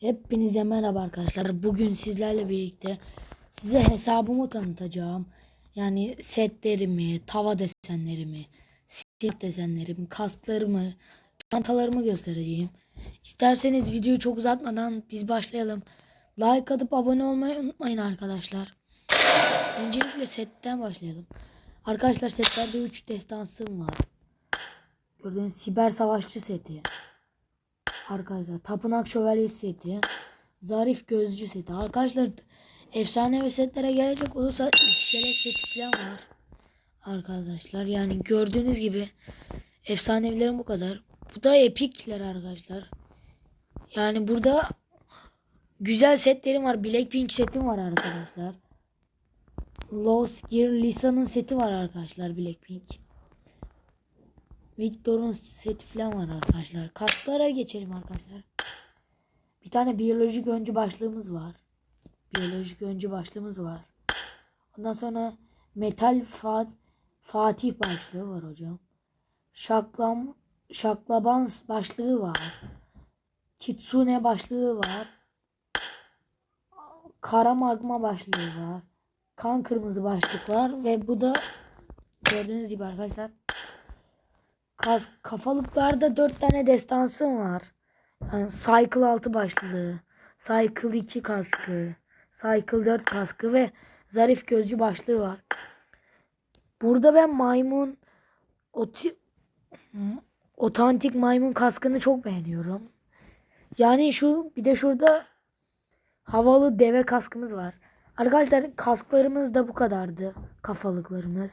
Hepinize merhaba arkadaşlar. Bugün sizlerle birlikte size hesabımı tanıtacağım. Yani setlerimi, tava desenlerimi, silah desenlerimi, kasklarımı, çantalarımı göstereceğim. İsterseniz videoyu çok uzatmadan biz başlayalım. Like atıp abone olmayı unutmayın arkadaşlar. Öncelikle setten başlayalım. Arkadaşlar setlerde 3 destansım var. Gördüğünüz siber savaşçı seti. Arkadaşlar tapınak şövalyesi seti. Zarif gözcü seti. Arkadaşlar efsane ve setlere gelecek olursa iskelet seti falan var. Arkadaşlar yani gördüğünüz gibi efsanevilerim bu kadar. Bu da epikler arkadaşlar. Yani burada güzel setlerim var. Blackpink setim var arkadaşlar. Lost Gear Lisa'nın seti var arkadaşlar Blackpink. Victor'un seti falan var arkadaşlar. Kasklara geçelim arkadaşlar. Bir tane biyolojik öncü başlığımız var. Biyolojik öncü başlığımız var. Ondan sonra metal fa Fatih başlığı var hocam. Şaklam Şaklaban başlığı var. Kitsune başlığı var. Kara magma başlığı var. Kan kırmızı başlık var ve bu da gördüğünüz gibi arkadaşlar Kas, kafalıklarda 4 tane destansım var. Yani Cycle 6 başlığı, Cycle 2 kaskı, Cycle 4 kaskı ve zarif gözcü başlığı var. Burada ben maymun oti, otantik maymun kaskını çok beğeniyorum. Yani şu bir de şurada havalı deve kaskımız var. Arkadaşlar kasklarımız da bu kadardı. Kafalıklarımız.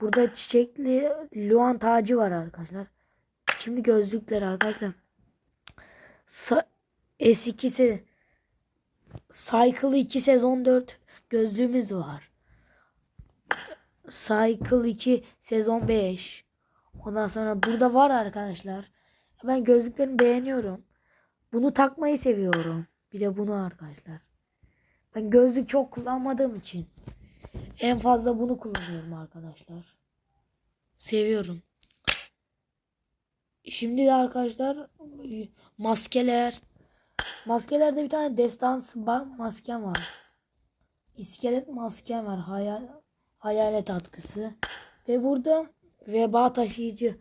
Burada çiçekli luan tacı var arkadaşlar. Şimdi gözlükler arkadaşlar. Sa S2'si Cycle 2 sezon 4 gözlüğümüz var. Cycle 2 sezon 5. Ondan sonra burada var arkadaşlar. Ben gözlüklerimi beğeniyorum. Bunu takmayı seviyorum. Bir de bunu arkadaşlar. Ben gözlük çok kullanmadığım için en fazla bunu kullanıyorum arkadaşlar. Seviyorum. Şimdi de arkadaşlar maskeler. Maskelerde bir tane destansı maskem var. İskelet maskem var. Hayal, hayalet atkısı. Ve burada veba taşıyıcı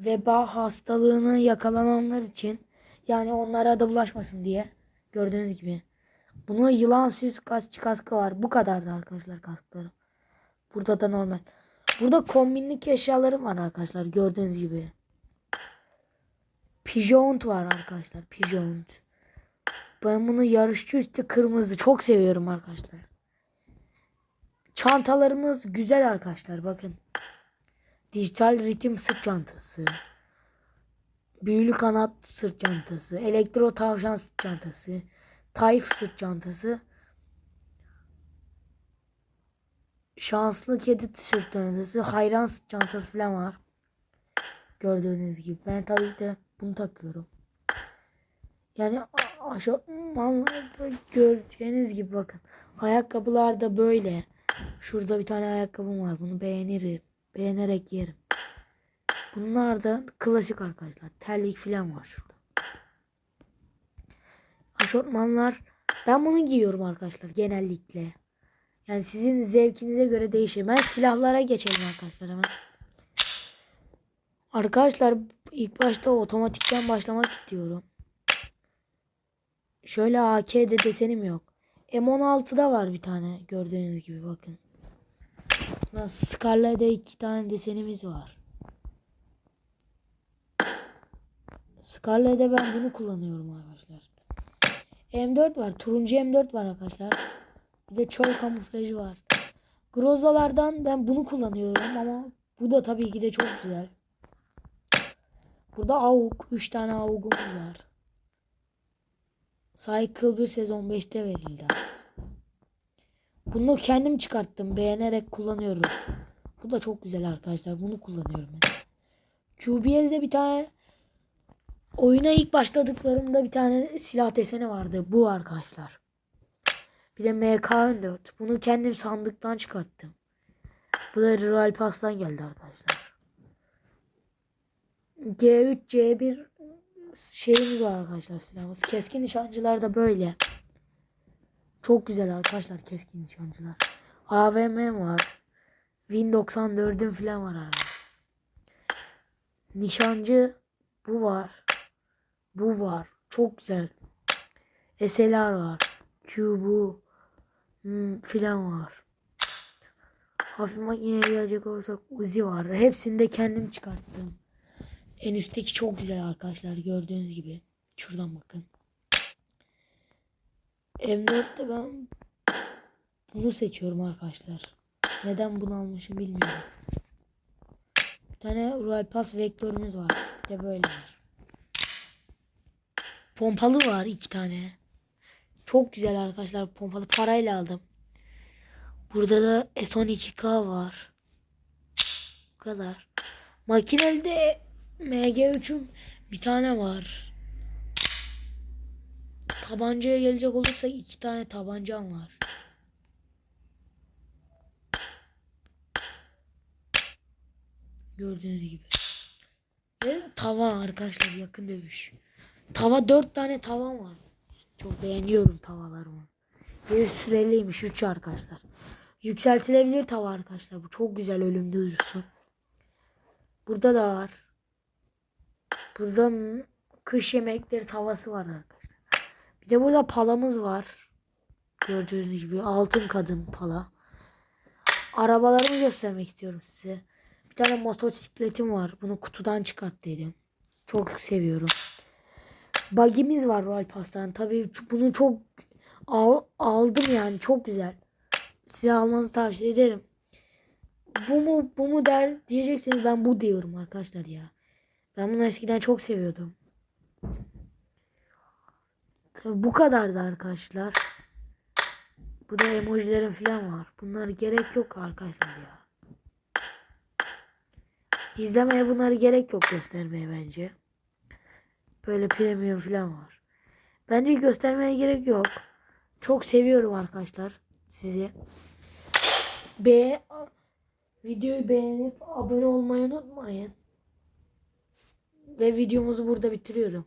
veba hastalığını yakalananlar için yani onlara da bulaşmasın diye gördüğünüz gibi bunun yılan süs kaskı kaskı var. Bu kadardı arkadaşlar kasklarım. Burada da normal. Burada kombinlik eşyalarım var arkadaşlar. Gördüğünüz gibi. Pijont var arkadaşlar. Pijont. Ben bunu yarışçı üstü kırmızı çok seviyorum arkadaşlar. Çantalarımız güzel arkadaşlar. Bakın. Dijital ritim sırt çantası. Büyülü kanat sırt çantası. Elektro tavşan sırt çantası. Tayf sırt çantası. Şanslı kedi sırt çantası. Hayran sırt çantası falan var. Gördüğünüz gibi. Ben tabii de bunu takıyorum. Yani aşağıda göreceğiniz gibi bakın. Ayakkabılar da böyle. Şurada bir tane ayakkabım var. Bunu beğenirim. Beğenerek yerim. Bunlar da klasik arkadaşlar. Terlik falan var şurada. Aşortmanlar. Ben bunu giyiyorum arkadaşlar genellikle. Yani sizin zevkinize göre değişir. Ben silahlara geçelim arkadaşlar hemen. Arkadaşlar ilk başta otomatikten başlamak istiyorum. Şöyle AK'de desenim yok. M16'da var bir tane gördüğünüz gibi bakın. Scarlet'de iki tane desenimiz var. Scarlet'de ben bunu kullanıyorum arkadaşlar. M4 var. Turuncu M4 var arkadaşlar. Bir de çöl kamuflajı var. Grozalardan ben bunu kullanıyorum ama bu da tabii ki de çok güzel. Burada AUG. 3 tane AUG'umuz var. Cycle 1 sezon 5'te verildi. Bunu kendim çıkarttım. Beğenerek kullanıyorum. Bu da çok güzel arkadaşlar. Bunu kullanıyorum ben. QBS'de bir tane oyuna ilk başladıklarımda bir tane silah deseni vardı. Bu arkadaşlar. Bir de MK14. Bunu kendim sandıktan çıkarttım. Bu da Royal Pass'tan geldi arkadaşlar. G3, C1 şeyimiz var arkadaşlar silahımız. Keskin nişancılar da böyle. Çok güzel arkadaşlar keskin nişancılar. AVM var. Win 94'ün falan var arada. Nişancı bu var. Bu var. Çok güzel. SLR var. Cube'u hmm, filan var. Hafif makineye gelecek olursak Uzi var. Hepsini de kendim çıkarttım. En üstteki çok güzel arkadaşlar gördüğünüz gibi. Şuradan bakın. M4'te ben bunu seçiyorum arkadaşlar. Neden bunu almışım bilmiyorum. Bir tane Royal Pass vektörümüz var. Bir de böyle var. Pompalı var iki tane. Çok güzel arkadaşlar pompalı parayla aldım. Burada da S12K var. Bu kadar. Makineli de MG3'üm bir tane var. Tabancaya gelecek olursak iki tane tabancam var. Gördüğünüz gibi. Ve tava arkadaşlar yakın dövüş. Tava dört tane tavam var. Çok beğeniyorum tavalarımı. Bir süreliymiş 3 arkadaşlar. Yükseltilebilir tava arkadaşlar. Bu çok güzel ölüm duyurusu. Burada da var. Burada kış yemekleri tavası var arkadaşlar. Bir de burada palamız var. Gördüğünüz gibi altın kadın pala. Arabalarımı göstermek istiyorum size. Bir tane motosikletim var. Bunu kutudan çıkarttıydım. Çok seviyorum. Bagimiz var Royal Pass'tan. Tabii bunu çok al, aldım yani. Çok güzel. Size almanızı tavsiye ederim. Bu mu bu mu der diyeceksiniz ben bu diyorum arkadaşlar ya. Ben bunu eskiden çok seviyordum. Tabii bu kadardı arkadaşlar. Burada emojilerim falan var. Bunlar gerek yok arkadaşlar ya. İzlemeye bunları gerek yok göstermeye bence. Böyle premium falan var. Bence göstermeye gerek yok. Çok seviyorum arkadaşlar sizi. Be videoyu beğenip abone olmayı unutmayın. Ve videomuzu burada bitiriyorum.